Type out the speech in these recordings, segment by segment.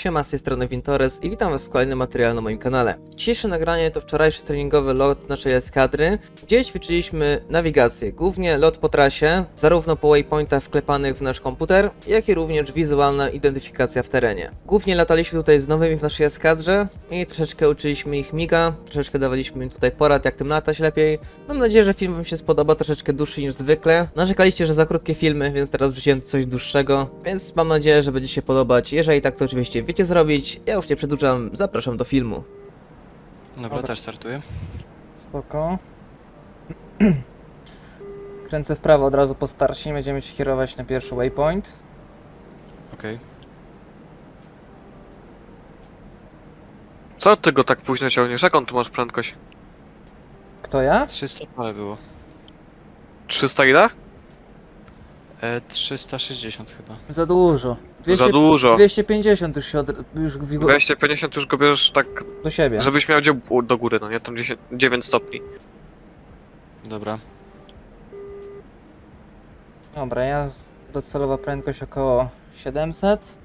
Siema, z tej strony Wintores i witam was w kolejnym materiale na moim kanale. Dzisiejsze nagranie to wczorajszy treningowy lot naszej eskadry, gdzie ćwiczyliśmy nawigację, głównie lot po trasie, zarówno po waypointach wklepanych w nasz komputer, jak i również wizualna identyfikacja w terenie. Głównie lataliśmy tutaj z nowymi w naszej eskadrze i troszeczkę uczyliśmy ich miga, troszeczkę dawaliśmy im tutaj porad, jak tym latać lepiej. Mam nadzieję, że film wam się spodoba, troszeczkę dłuższy niż zwykle. Narzekaliście, że za krótkie filmy, więc teraz wrzuciłem coś dłuższego, więc mam nadzieję, że będzie się podobać. Jeżeli tak, to oczywiście wiecie zrobić. Ja już nie przedłużam, zapraszam do filmu. Dobra, Dobra. też startuję. Spoko. Kręcę w prawo od razu po starcie, będziemy się kierować na pierwszy waypoint. Okej. Co ty go tak późno ciągniesz? Jaką tu masz prędkość? Kto ja? 300 parę było. 300 ile? E, 360 chyba. Za dużo. Za dużo. 250 już się od, już w, 250 już go bierzesz tak, do siebie. żebyś miał gdzie u- do góry, no nie? Tam 10, 9 stopni. Dobra. Dobra, ja z- docelowa prędkość około 700.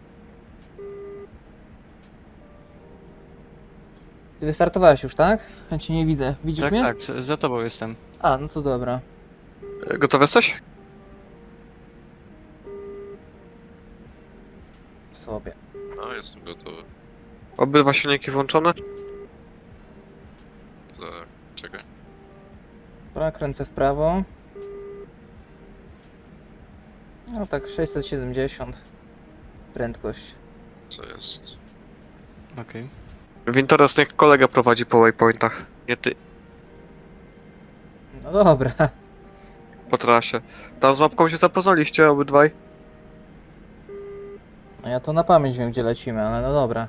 Ty wystartowałeś już, tak? Ja cię nie widzę. Widzisz tak, mnie? tak, z, za tobą jestem. A, no to dobra. E, Gotowy jesteś? Sobie. No, jestem gotowy. Obydwa silniki włączone? Tak, czekaj. Dobra, kręcę w prawo. No tak, 670 prędkość. Co jest? Okej. Wintores niech kolega prowadzi po waypointach. Nie ty, No dobra. po trasie. Tam z łapką się zapoznaliście obydwaj? No ja to na pamięć wiem, gdzie lecimy, ale no dobra.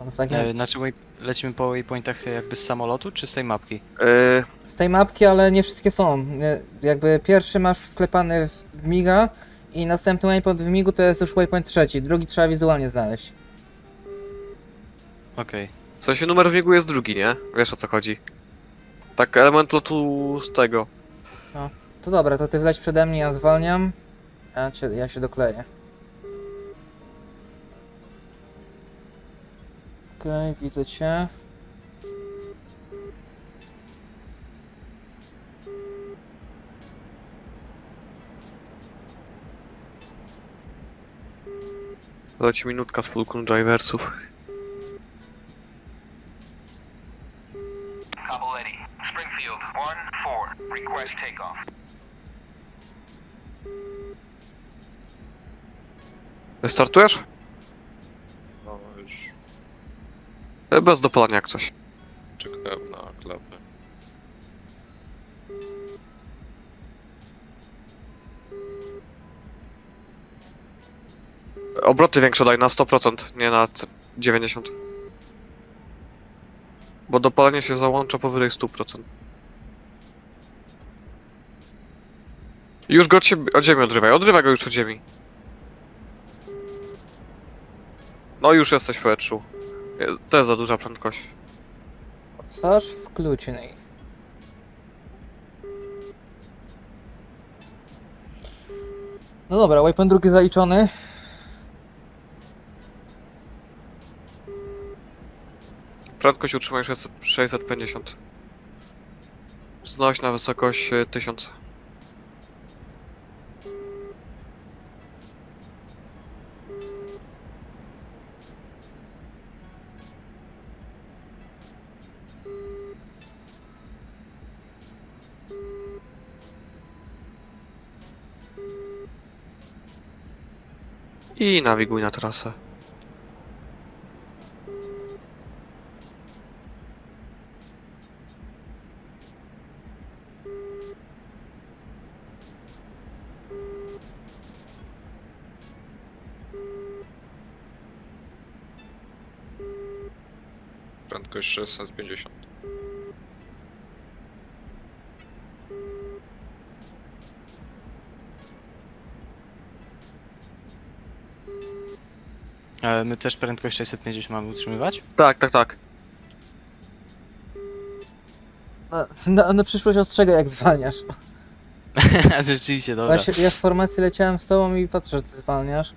No to w takim... E, Znaczy way, lecimy po waypointach jakby z samolotu, czy z tej mapki? Yy, Z tej mapki, ale nie wszystkie są. Nie- Jakby pierwszy masz wklepany w miga i następny waypoint w migu to jest już waypoint trzeci. Drugi trzeba wizualnie znaleźć. Okej. w sensie numer w biegu jest drugi, nie? Wiesz o co chodzi. Tak, element lotu z tego. To dobra, to ty wleć przede mnie, ja zwalniam. A ja, cię, ja się dokleję. Okej, widzę cię. Minutka z Fulcrum Driversów. Capoletti, Springfield, 1-4, request takeoff. Wystartujesz? No, już E, Bez dopalania jak coś. czekałem na klapę. Obroty większe daj na 100%, nie na c- 90%. Bo dopalanie się załącza powyżej 100%. Już go od, siebie, od ziemi odrywaj, odrywaj go już od ziemi. No już jesteś w powietrzu. To jest za duża prędkość. Sasz wkluczny. No dobra, waypoint drugi zaliczony. Prędkość utrzymaj 600 650. Znoś na wysokość e, 1000. I nawiguj na trasę. Prędkość 650. E, My też prędkość 650 mamy utrzymywać? Tak, tak, tak. Na, na, na przyszłość ostrzegaj jak zwalniasz. Rzeczywiście, Bo dobra. Ja, się, ja w formacji leciałem z tobą i patrzę, że ty zwalniasz.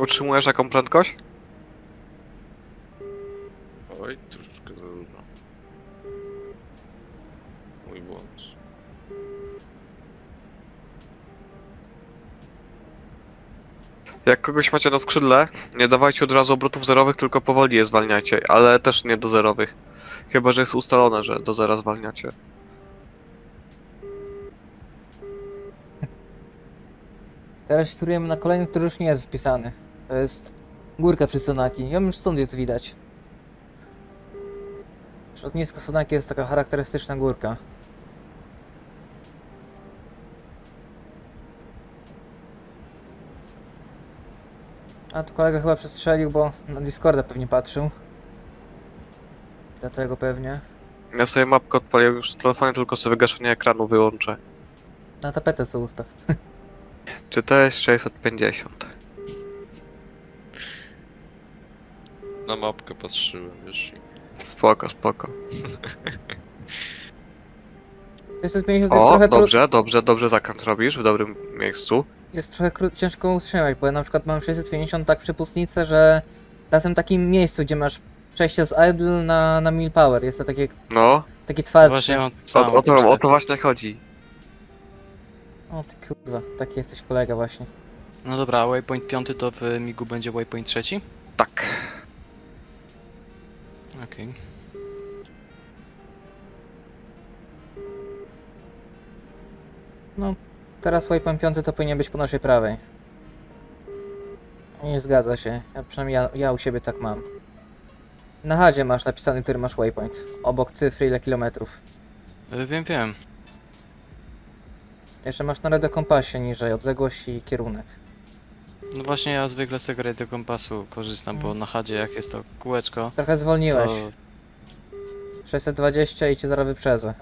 Utrzymujesz jaką prędkość? Oj, troszeczkę za dużo. Mój błąd. Jak kogoś macie na skrzydle, nie dawajcie od razu obrotów zerowych, tylko powoli je zwalniajcie, ale też nie do zerowych. Chyba, że jest ustalone, że do zera zwalniacie. Teraz się kierujemy na kolejny, który już nie jest wpisany. To jest górka przy Sonaki. Ją już stąd jest widać. Przy lotnisku Sonaki jest taka charakterystyczna górka. A tu kolega chyba przestrzelił, bo na Discorda pewnie patrzył. Dlatego pewnie. Ja sobie mapkę odpalę już w telefonie, tylko sobie wygaszenie ekranu wyłączę. Na tapetę sobie ustaw. Czy to jest 650? Na mapkę patrzyłem, wiesz. i- Spoko, spoko. 650 to jest O, trochę trudno. dobrze, dobrze, dobrze zakręt robisz w dobrym miejscu. jest trochę kró- ciężko utrzymać, bo ja na przykład mam 650 tak przypustnicę, że na tym takim miejscu, gdzie masz przejście z idle na, na mil power, jest to takie, No, taki twardszy. Właśnie mam o, o, to, o to właśnie chodzi. O ty kurwa, taki jesteś kolega właśnie. No dobra, a waypoint piąty to w migu będzie waypoint trzeci? Tak. Okej. No, teraz waypoint 5 to powinien być po naszej prawej. Nie zgadza się, ja, przynajmniej ja, ja u siebie tak mam. Na hadzie masz napisany, który masz waypoint. Obok cyfry ile kilometrów. Y, Wiem, wiem. Jeszcze masz na redokompasie niżej, odległość i kierunek. No właśnie ja zwykle z tego radio kompasu korzystam, bo na chadzie jak jest to kółeczko, Trochę zwolniłeś. to 620 i cię zaraz wyprzedzę.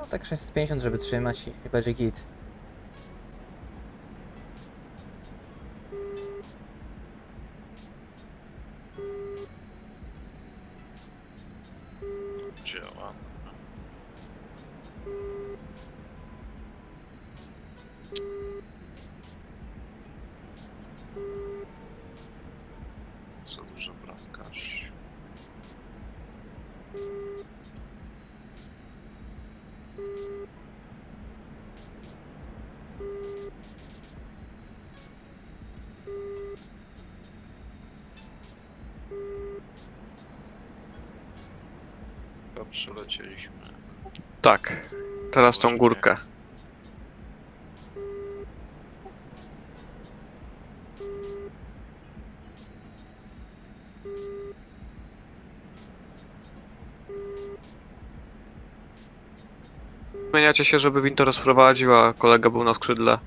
No tak 650, żeby trzymać i, i będzie git. Chyba przylecieliśmy. Tak. Teraz tą górkę. Zmieniacie się, żeby Winter sprowadził, a kolega był na skrzydle.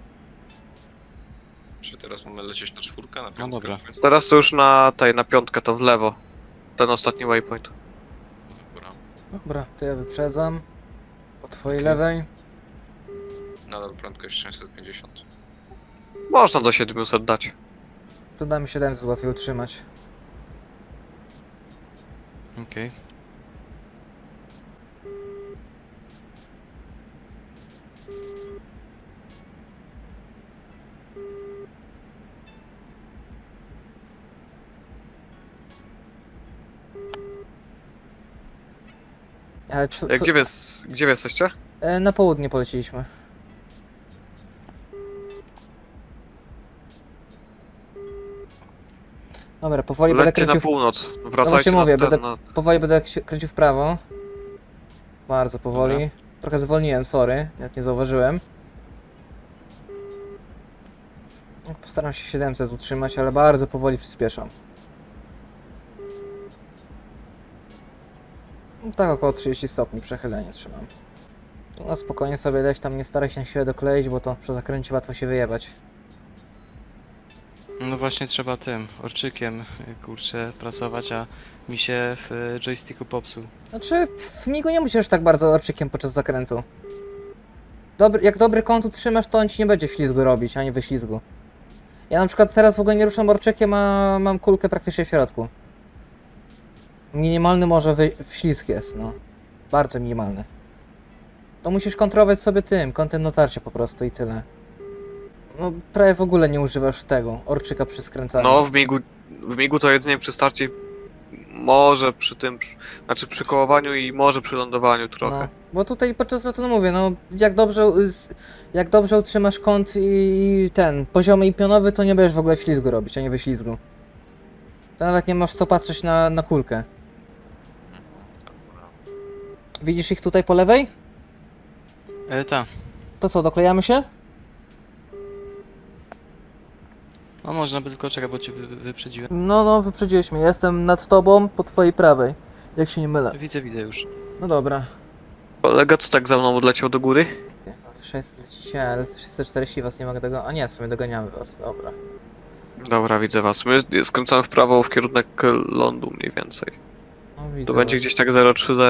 Czy teraz mamy lecieć na czwórkę? Na No piątkę? dobra. Teraz to już na tej, na piątkę, to w lewo. Ten ostatni waypoint. Dobra. To ja wyprzedzam. Po twojej Okej. lewej. Nadal prędkość 650. Można do 700 dać. To damy 700 łatwiej utrzymać. okej. Ale czu- czu- gdzie, wy, gdzie wy jesteście? e, na południe poleciliśmy. Dobra, powoli będę Lećcie na kręcił w północ. Wracajcie na mówię, ten, będę- na... Powoli będę kręcił w prawo. Bardzo powoli. Dobra. Trochę zwolniłem, sorry, jak nie zauważyłem. No, Postaram się 700 utrzymać, ale bardzo powoli przyspieszam. Tak około 30 stopni przechylenie trzymam. Na spokojnie sobie leć tam, nie staraj się na siłę dokleić, bo to przy zakręcie łatwo się wyjebać. No właśnie trzeba tym, orczykiem, kurczę, pracować, a mi się w y, joysticku popsuł. Znaczy, w migu nie musisz tak bardzo orczykiem podczas zakrętu. Dobry, jak dobry kąt utrzymasz, to on ci nie będzie ślizgu robić, ani wyślizgu. Ja na przykład teraz w ogóle nie ruszam orczykiem, a mam kulkę praktycznie w środku. Minimalny może wy, wślizg jest, no. Bardzo minimalny. To musisz kontrolować sobie tym, kątem natarcia po prostu i tyle. No, prawie w ogóle nie używasz tego, orczyka przy skręcaniu. No, w migu, w migu to jedynie przy starcie, może przy tym, przy- znaczy przy kołowaniu i może przy lądowaniu trochę. No, bo tutaj podczas lotu, no mówię, no jak dobrze, jak dobrze utrzymasz kąt i ten poziomy i pionowy, to nie będziesz w ogóle ślizgu robić, a nie wyślizgu. To nawet nie masz co patrzeć na, na kulkę. Widzisz ich tutaj po lewej? E, ta. To co, doklejamy się? No można by tylko czekać, bo cię wy, wy- wyprzedziłem. No, no, wyprzedziłeś mnie. Jestem nad tobą, po twojej prawej. Jak się nie mylę. Widzę, widzę już. No dobra. Kolega co tak za mną odleciał do góry? 600 lecicie, ale 640 was nie mogę tego... A nie, w sumie doganiamy was, dobra. Dobra, widzę was. My skręcamy w prawo w kierunek lądu mniej więcej. No, widzę To będzie was. gdzieś tak 030.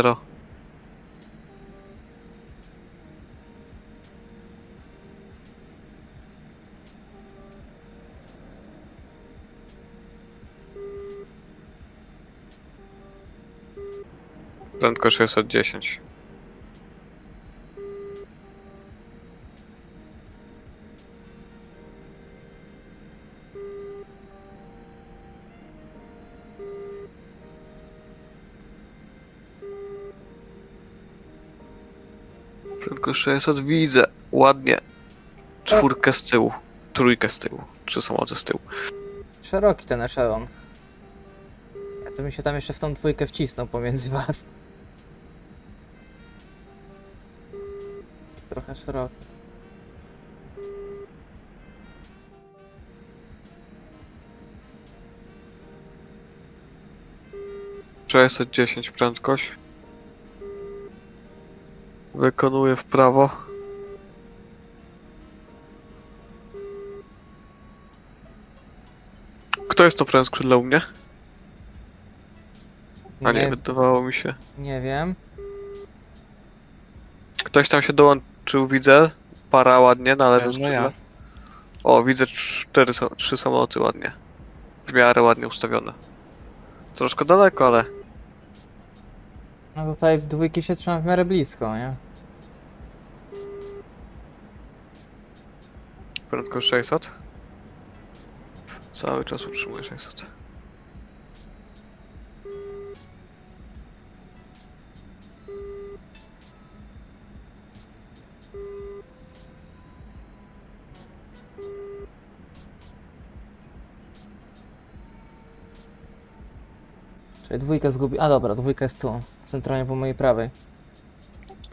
Prędkość 610. Prędkość 600 widzę. Ładnie. Czwórkę z tyłu. Trójkę z tyłu. Trzy samoloty z tyłu. Szeroki ten echelon. Ja to bym się tam jeszcze w tą dwójkę wcisnął pomiędzy was. Trochę szeroki. Sześćset dziesięć prędkość. Wykonuję w prawo. Kto jest to prawym skrzydle u mnie? A nie, nie, wydawało mi się. nie wiem. Ktoś tam się dołączył, widzę. Para ładnie na lewym No skrzydle. ja. O, widzę cztery, sa- trzy samoloty ładnie. W miarę ładnie ustawione. Troszkę daleko, ale No tutaj dwójki się trzymam w miarę blisko, nie? prędkość 600. Cały czas utrzymuję 600. Czyli dwójkę zgubi... A dobra, dwójka jest tu. Centralnie po mojej prawej.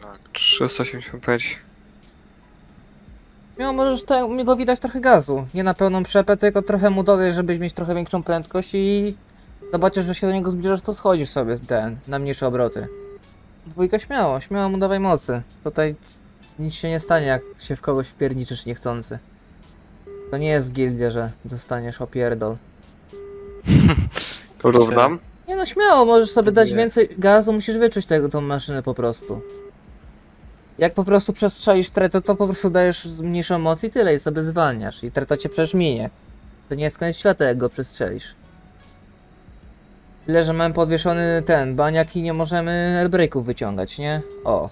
Tak. 375. No możesz te, mi go widać trochę gazu. Nie na pełną przepę, tylko trochę mu dodaj, żebyś mieć trochę większą prędkość i zobaczysz, że się do niego zbliżasz, to schodzisz sobie ten, na mniejsze obroty. Dwójka śmiało, śmiało mu dawaj mocy. Tutaj nic się nie stanie, jak się w kogoś wpierniczysz niechcący. To nie jest gildia, że dostaniesz opierdol. Równam. Nie no, śmiało, możesz sobie dać Nie. więcej gazu, musisz wyczuć tego, tą maszynę po prostu. Jak po prostu przestrzelisz tretę, to po prostu dajesz z mniejszą moc i tyle, i sobie zwalniasz. I treta cię przecież minie. To nie jest koniec świata, jak go przestrzelisz. Tyle, że mamy podwieszony ten baniak i nie możemy airbrake'ów wyciągać, nie? O.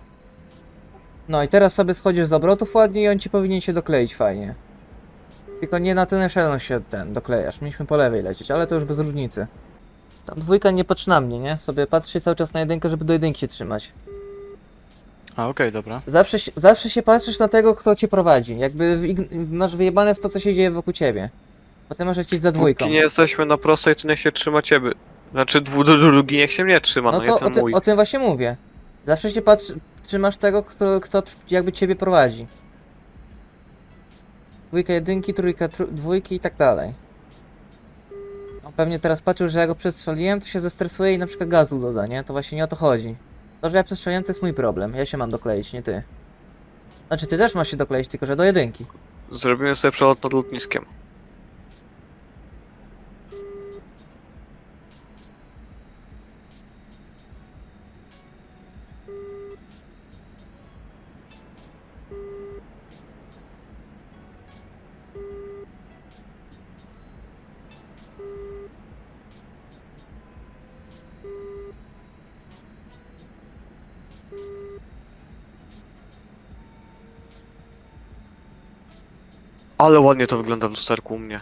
No i teraz sobie schodzisz z obrotów ładnie i on ci powinien się dokleić fajnie. Tylko nie na ten echelon się ten doklejasz. Mieliśmy po lewej lecieć, ale to już bez różnicy. Tam dwójka nie patrz na mnie, nie? Sobie patrzcie cały czas na jedynkę, żeby do jedynki się trzymać. A, okej, dobra. Zawsze, się- zawsze się patrzysz na tego, kto cię prowadzi. Jakby w, masz wyjebane w to, co się dzieje wokół ciebie. Potem masz lecieć za dwójką. Póki nie jesteśmy na prostej, to niech się trzyma ciebie. Znaczy dwu, drugi niech się mnie trzyma, no, No nie to o, ten ty, mój. o tym właśnie mówię. Zawsze się patrzy, trzymasz tego, kto, kto jakby ciebie prowadzi. Dwójka, jedynki, trójka, tr dwójki i tak dalej. Pewnie teraz patrzył, że ja go przestrzeliłem, to się zestresuje i na przykład gazu doda, nie? To właśnie nie o to chodzi. To, że ja przestrzeliłem, to jest mój problem. Ja się mam dokleić, nie ty. Znaczy, ty też masz się dokleić, tylko że do jedynki. Zrobimy sobie przelot nad lotniskiem. Ale ładnie to wygląda w lusterku u mnie.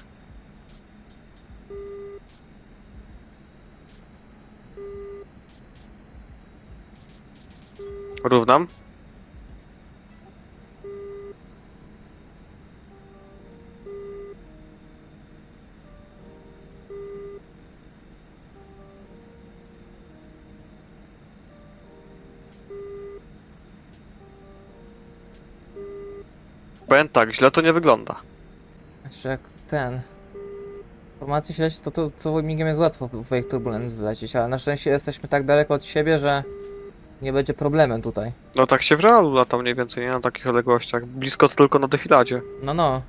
Równam. Powiem tak, źle to nie wygląda. Znaczy jak ten... Formacje śledź, to, to co migiem jest łatwo w Wake Turbulence wlecieć, ale na szczęście jesteśmy tak daleko od siebie, że nie będzie problemem tutaj. No tak się w realu lata mniej więcej, nie na takich odległościach. Blisko to tylko na defiladzie. No no.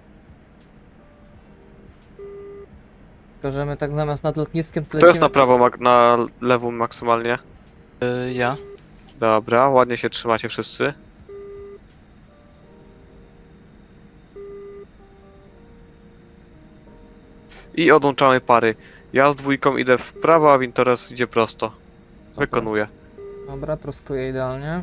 Tylko, że my tak zamiast nad lotniskiem to To jest na prawo, mak- na lewą maksymalnie. Y, ja? Dobra, ładnie się trzymacie wszyscy. I odłączamy pary. Ja z dwójką idę w prawo, a Winteres idzie prosto. Wykonuję. Dobra, prostuję idealnie.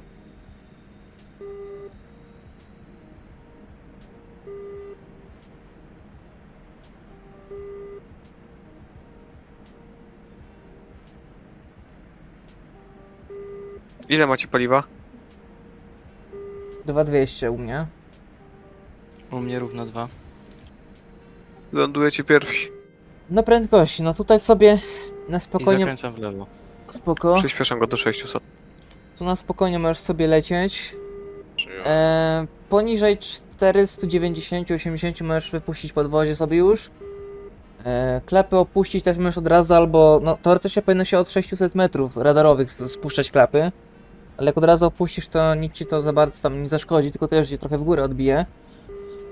Ile macie paliwa? 2200 u mnie. U mnie równo dwa. Lądujecie pierwsi. No prędkości, no tutaj sobie na I spokojnie, zakręcam w lewo. spoko, Przyspieszam go do 600. tu na spokojnie możesz sobie lecieć. E, poniżej 490-80 możesz wypuścić podwozie sobie już. E, klepy opuścić też możesz od razu albo, no teoretycznie powinno się od 600 metrów radarowych s- spuszczać klapy. Ale jak od razu opuścisz to nic ci to za bardzo tam nie zaszkodzi, tylko też ci trochę w górę odbije.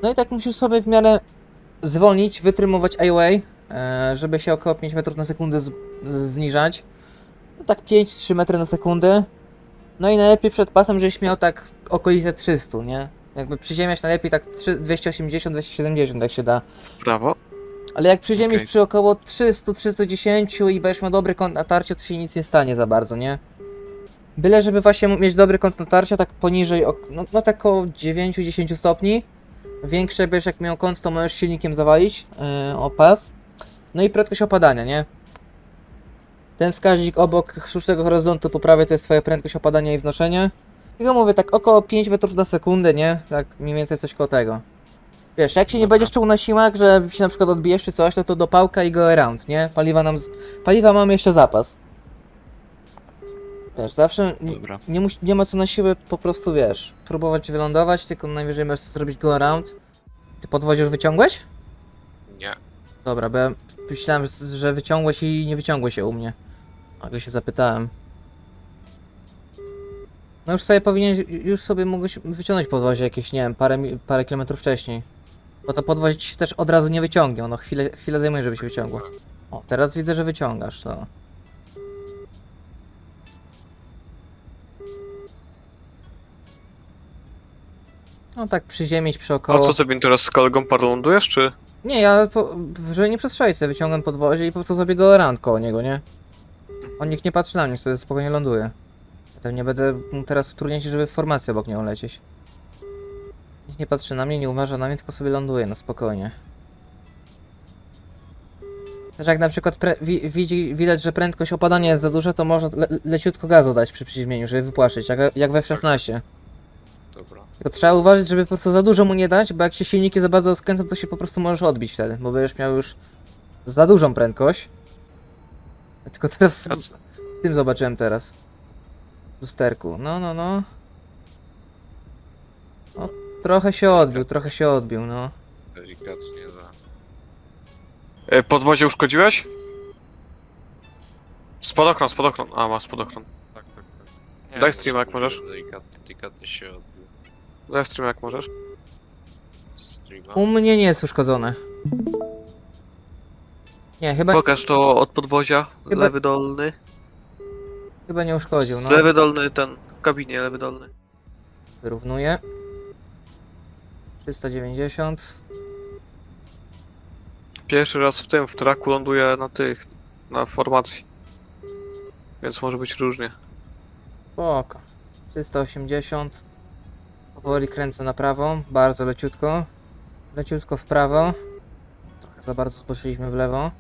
No i tak musisz sobie w miarę zwolnić, wytrymować e, żeby się około 5 metrów na sekundę zniżać. No tak 5-3 metry na sekundę. No i najlepiej przed pasem, żebyś miał tak okolice 300, nie? Jakby przyziemiać najlepiej tak 3 280-270 jak się da. Prawo. Ale jak przyziemisz Okej. przy około 300-310 i będziesz miał dobry kąt natarcia, to się nic nie stanie za bardzo, nie? Byle żeby właśnie mieć dobry kąt natarcia, tak poniżej, no, no tak około 9-10 stopni. Większe będziesz jak miał kąt, to możesz silnikiem zawalić yy, o pas. No i prędkość opadania, nie? Ten wskaźnik obok sztucznego horyzontu po prawej to jest twoja prędkość opadania i wznoszenia. Tylko mówię, tak około 5 metrów na sekundę, nie? Tak mniej więcej coś koło tego. Wiesz, jak się nie będziesz czuł na siłach, że się na przykład odbijesz czy coś, no to do pałka i go around, nie? Paliwa nam... Z... Paliwa mamy jeszcze zapas. Wiesz, zawsze Dobra. nie, nie ma co na siłę po prostu, wiesz, próbować wylądować, tylko najwyżej możesz zrobić go around. Ty podwozie już wyciągłeś? Nie. Dobra, bo ja myślałem, że- wyciągłeś i nie wyciągłeś się u mnie. A go się zapytałem. No już sobie powinien, już sobie mogłeś wyciągnąć podwozie jakieś, nie wiem, parę, parę kilometrów wcześniej. Bo to podwozie ci się też od razu nie wyciągnie, ono chwilę, chwilę zajmuje, żeby się wyciągło. O, teraz widzę, że wyciągasz, no. No tak przyziemić przy A około... co ty Winteres z kolegą parą lądujesz, czy? Nie, ja, po, żeby nie przestrzelić sobie, wyciągam podwozie i po prostu sobie go rand koło niego, nie? On nikt nie patrzy na mnie, sobie spokojnie ląduje. Tam nie będę teraz utrudniać, żeby w formację obok niego lecieć. Nikt nie patrzy na mnie, nie uważa na mnie, tylko sobie ląduje, no spokojnie. Też jak na przykład wi, widzi, widać, że prędkość opadania jest za duża, to można le, leciutko gazu dać przy przyziemieniu, żeby wypłaszczyć, jak, jak we F-16. Dobra. Tylko trzeba uważać, żeby po prostu za dużo mu nie dać, bo jak się silniki za bardzo skręcą, to się po prostu możesz odbić wtedy, bo będziesz miał już za dużą prędkość. Tylko teraz A co- tym zobaczyłem teraz. W lusterku. No, no, no. No, trochę się odbił, trochę się odbił, no. Delikatnie za. E, Podwozie uszkodziłeś? Spadochron, spadochron. A, ma spadochron. Tak, tak, tak. Daj streama, jak możesz. Delikatnie, delikatnie się odbił. Daj stream jak możesz. Streama. U mnie nie jest uszkodzone. Nie, chyba, Pokaż to od podwozia. Chyba- Lewy dolny. chyba nie uszkodził, no. Lewy dolny ten. W kabinie, lewy dolny. Wyrównuję. 390. Pierwszy raz w tym, w traku ląduję na tych, na formacji. Więc może być różnie. Spoko. 380. Powoli kręcę na prawą, bardzo leciutko. Leciutko w prawo. Trochę za bardzo spojrzeliśmy w lewo.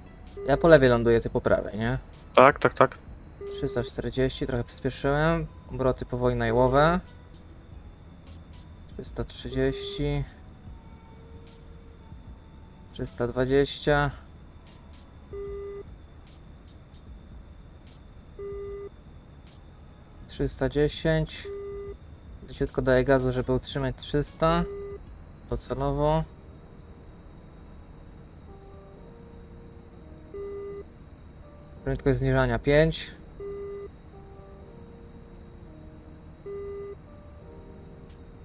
Ja po lewej ląduję, ty po prawej, nie? Tak, tak, tak. 340, trochę przyspieszyłem. Obroty powoli najłowe. 330. 320. Trzysta dziesięć. Leciutko daję gazu, żeby utrzymać 300. Docelowo. Prędkość zniżania 5.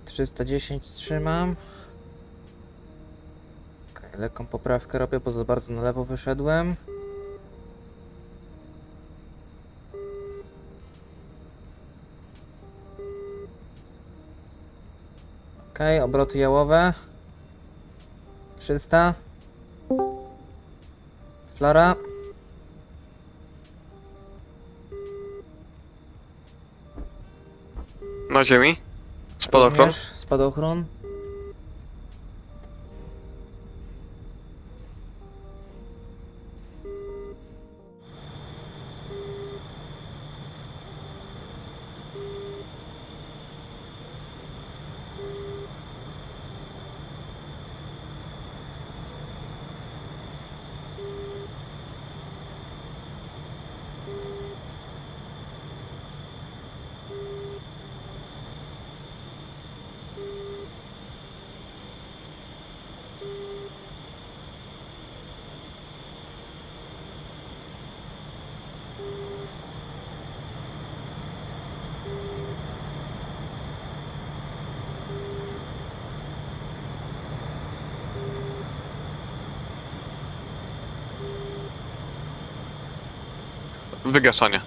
Trzysta dziesięć trzymam. Okej, lekką poprawkę robię, bo za bardzo na lewo wyszedłem. Okej, obroty jałowe. 300. Flara. Na ziemi. Spadochron. Również Spadochron. Wygaszanie.